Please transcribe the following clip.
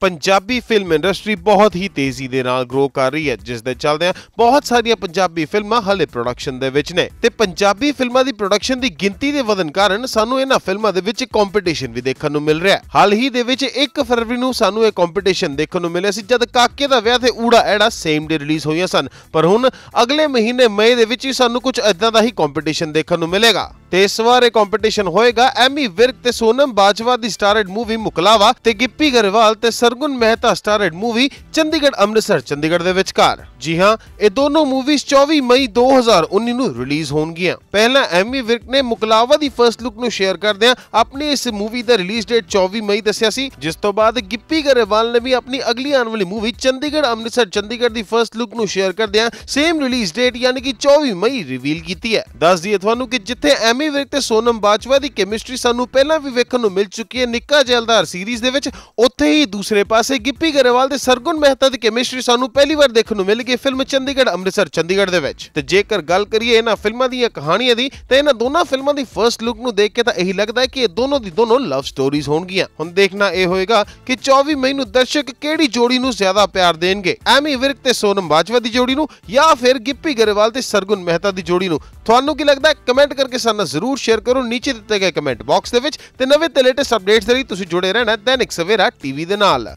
Punjabi film industry ਬਹੁਤ ਹੀ ਤੇਜ਼ੀ ਦੇ ਨਾਲ ਗਰੋ ਕਰ ਰਹੀ ਹੈ, ਜਿਸ ਦੇ ਚੱਲਦਿਆਂ ਬਹੁਤ ਸਾਰੀਆਂ ਪੰਜਾਬੀ ਫਿਲਮਾਂ ਹਲੇ ਪ੍ਰੋਡਕਸ਼ਨ ਦੇ ਵਿੱਚ ਨੇ। ਤੇ ਪੰਜਾਬੀ ਫਿਲਮਾਂ ਦੀ ਪ੍ਰੋਡਕਸ਼ਨ ਦੀ ਗਿਣਤੀ ਦੇ ਵਧਣ ਕਾਰਨ ਸਾਨੂੰ ਇਹਨਾਂ ਫਿਲਮਾਂ ਦੇ ਵਿੱਚ ਕੰਪੀਟੀਸ਼ਨ ਵੀ ਦੇਖਣ ਨੂੰ ਮਿਲ ਰਿਹਾ ਹੈ। ਹਾਲ ਹੀ ਦੇ ਵਿੱਚ 1 ਫਰਵਰੀ ਨੂੰ ਸਾਨੂੰ ਇਹ ਕੰਪੀਟੀਸ਼ਨ ਦੇਖਣ ਨੂੰ ਮਿਲਿਆ ਸੀ, ਜਦ ਕਾਕੇ ਦਾ ਵਿਆਹ ਤੇ ਊੜਾ ਐੜਾ ਸੇਮ ਡੇ ਰਿਲੀਜ਼ ਹੋਈਆਂ ਸਨ। ਪਰ ਹੁਣ ਅਗਲੇ ਮਹੀਨੇ ਮਈ ਦੇ ਵਿੱਚ ਹੀ ਸਾਨੂੰ ਕੁਝ ਇਦਾਂ ਦਾ ਹੀ ਕੰਪੀਟੀਸ਼ਨ ਦੇਖਣ ਨੂੰ ਮਿਲੇਗਾ। ਤੇ ਇਸ ਵਾਰ ਇਹ ਕੰਪੀਟੀਸ਼ਨ ਹੋਏਗਾ। ਐਮੀ ਵਿਰਕ ਤੇ ਸੋਨਮ ਬਾਜਵਾ ਦੀ ਸਟਾਰਡ ਮੂਵੀ ਮੁਕਲਾਵਾ ਤੇ ਗਿੱਪੀ ਗਰੇਵਾਲ ਤੇ ਸਰਗੁਣ ਮਹਿਤਾ ਸਟਾਰਡ ਮੂਵੀ ਚੰਡੀਗੜ੍ਹ ਅੰਮ੍ਰਿਤਸਰ, ਚੰਡੀਗੜ੍ਹ ਦੇ ਵਿਚਕਾਰ। ਜੀ ਹਾਂ, ਇਹ ਦੋਨੋਂ ਮੂਵੀਜ਼ 24 ਮਈ 2019 ਨੂੰ ਰਿਲੀਜ਼ ਹੋਣਗੀਆਂ। ਪਹਿਲਾਂ ਐਮੀ ਵਿਰਕ ਨੇ ਮੁਕਲਾਵਾ ਦੀ ਫਰਸਟ ਲੁੱਕ ਨੂੰ ਸ਼ੇਅਰ ਕਰਦਿਆਂ ਆਪਣੀ ਇਸ ਮੂਵੀ ਦਾ ਰਿਲੀਜ਼ ਡੇਟ 24 ਮਈ ਦੱਸਿਆ ਸੀ। ਜਿਸ ਤੋਂ ਬਾਅਦ ਗਿੱਪੀ ਗਰੇਵਾਲ ਨੇ ਵੀ ਆਪਣੀ ਅਗਲੀ ਆਉਣ ਵਾਲੀ ਮੂਵੀ ਚੰਡੀਗੜ੍ਹ ਅੰਮ੍ਰਿਤਸਰ, ਚੰਡੀਗੜ੍ਹ ਦੀ ਫਰਸਟ ਲੁੱਕ ਨੂੰ ਸ਼ੇਅਰ ਕਰਦਿਆਂ ਸੇਮ ਰਿਲੀਜ਼ ਡੇਟ ਯਾਨੀ ਕਿ 24 ਮਈ ਰਿਵੀਲ ਕੀਤੀ ਹੈ। ਦੱਸ ਦਈਏ ਤੁਹਾਨੂੰ ਕਿ ਜਿੱਥੇ ਐਮੀ ਵਿਰਕ ਤੇ ਸੋਨਮ ਬਾਜਵਾ ਦੀ ਕੈਮਿਸਟਰੀ ਸਾਨੂੰ ਪਹਿਲਾਂ ਵੀ ਵੇਖਣ ਨੂੰ ਮਿਲ ਚੁੱਕੀ ਹੈ। ਨਿੱਕਾ ਜੈਲਦਾਰ ਸੀਰੀਜ਼ ਦੇ ਵਿੱਚ ਉੱਥੇ ਹੀ ਦੂਸਰੇ ਪਾਸੇ ਗਿੱਪੀ ਗਰੇਵਾਲ ਤੇ ਸਰਗੁਣ ਮਹਿਤਾ ਦੀ ਕੈਮਿਸਟਰੀ ਸਾਨੂੰ ਪਹਿਲੀ ਵਾਰ ਦੇਖਣ ਨੂੰ ਮਿਲ ਗਈ ਫਿਲਮ ਚੰਡੀਗੜ੍ਹ, ਅੰਮ੍ਰਿਤਸਰ, ਚੰਡੀਗੜ੍ਹ ਦੇ ਵਿੱਚ। ਤੇ ਜੇਕਰ ਗੱਲ ਕਰੀਏ ਇਹਨਾਂ ਫਿਲਮਾਂ ਦੀਆਂ ਕਹਾਣੀਆਂ ਦੀ, ਤੇ ਇਹਨਾਂ ਦੋਨਾਂ ਫਿਲਮਾਂ ਦੀ ਫਰਸਟ ਲੁੱਕ ਨੂੰ ਦੇਖ ਕੇ ਤਾਂ ਇਹੀ ਲੱਗਦਾ ਹੈ ਕਿ ਇਹ ਦੋਨੋਂ ਦੀ ਦੋਨੋਂ ਲਵ ਸਟੋਰੀਜ਼ ਹੋਣਗੀਆਂ। ਹੁਣ ਦੇਖਣਾ ਇਹ ਹੋਏਗਾ ਕਿ 24 ਮਈ ਨੂੰ ਦਰਸ਼ਕ ਕਿਹੜੀ ਜੋੜੀ ਨੂੰ ਜ਼ਿਆਦਾ ਪਿਆਰ ਦੇਣਗੇ? ਐਮੀ ਵਿਰਕ ਤੇ ਸੋਨਮ ਬਾਜਵਾ ਦੀ ਜੋੜੀ ਨੂੰ ਜਾਂ ਫਿਰ ਗਿੱਪੀ ਗਰੇਵਾਲ ਤੇ ਸਰਗੁਣ ਮਹਿਤਾ ਦੀ ਜੋੜੀ ਨੂੰ? ਤੁਹਾਨੂੰ ਕੀ ਲੱਗਦਾ ਹੈ? ਕਮੈਂਟ ਕਰਕੇ ਸਾਨੂੰ ਜ਼ਰੂਰ ਸ਼ੇਅਰ ਕਰੋ, ਨੀਚੇ ਦਿੱਤੇ ਗਏ ਕਮੈਂਟ ਬਾਕਸ ਦੇ ਵਿੱਚ ਤੇ ਨਵੇਂ ਤੇ ਲੇਟੈਸਟ ਅਪਡੇਟਸ ਦੇ ਲਈ ਤੁਸੀਂ ਜੁੜੇ ਰਹਿਣਾ ਦੈਨਿਕ ਸਵੇਰਾ ਟੀਵੀ ਦੇ ਨਾਲ।